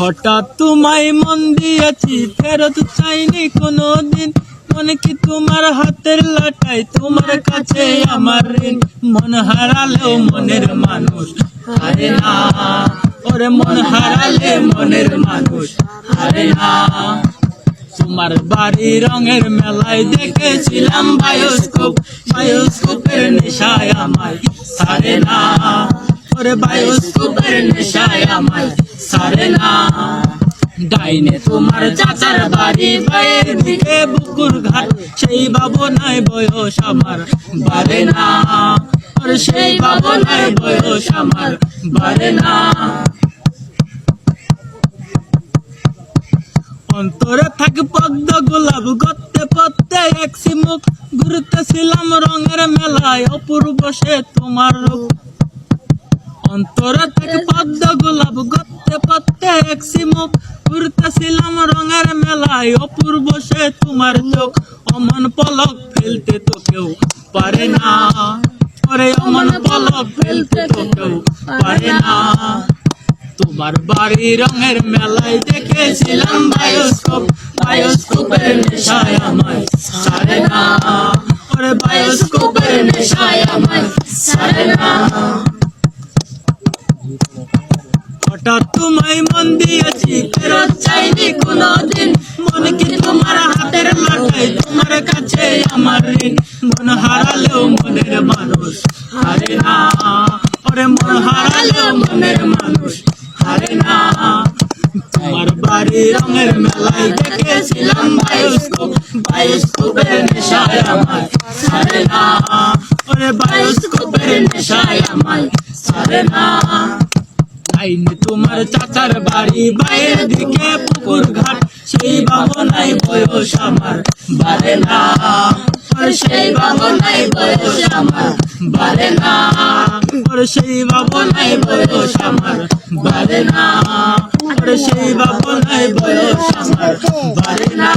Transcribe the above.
হঠাৎ তোমায় মন দিয়েছি, ফেরত চাইনি কোনো দিন মনে কি তোমার হাতের লাটাই, তোমার কাছে আমার ঋণ। মন হারালেও মনের মানুষ হারে না। ওরে মন হারালে মনের মানুষ হারে না। তোমার বাড়ি রঙের মেলায় দেখেছিলাম বায়োস্কোপ। বায়োস্কোপের নেশায় আমায় সারে না। ওরে বায়োস্কোপের নেশায় আমায় সারে না। ডাইনে তোমার চাচার বাড়ি বাইয়ের দিকে বুকুর ঘাট, সেই বাবনায় বয়স আমার বারে না। ওরে সেই বাবনায় বয়স আমার বারে না। অন্তরে থাকে পদ্ম গোলাপ গত্তে পত্তে এক সিমুখ ঘুরতেছিলাম রঙের মেলায়, অপূর্ব সে তোমার রূপ। অন্তরে থাকে পদ্ম গোলাপ গত্তে পত্তে এক সিমুখ ঘুরতেছিলাম রঙের মেলায় অপূর্ব সে তোমার চোখ। অমন পলক ফেলতে তো কেউ পারে না। ওরে অমন পলক ফেলতে তো কেউ পারে না। তোমার বাড়ি রঙের মেলায় দেখেছিলাম বায়োস্কোপ। বায়োস্কোপের নেশায় আমায় হঠাৎ তোমায় মন দিয়েছি, ফেরত চাইনি কোনোদিন। মন কি তোমার হাতের লাটাই তোমার কাছে আমার ঋণ। মন হারালেও মনের মানুষ হারে না। ওরে, মন হারালেও মনের মানুষ হারে না। তোমার বাড়ি রঙের মেলায় দেখেছিলাম বায়োস্কোপ। বায়োস্কোপের নেশায় আমায় সারে না। ওরে, বায়োস্কোপের নেশায় আমায় সারে না। আইনি, তোমার চাচার বাড়ি, বাইরের দিকে পুকুর ঘাট, সেই বাবনাই বয়স আমার বারে না। সেই বাবনাই বয়স আমার বারে না। সেই বাবনাই বয়স আমার বারে না। সেই বাবনাই বয়স আমার বারে না।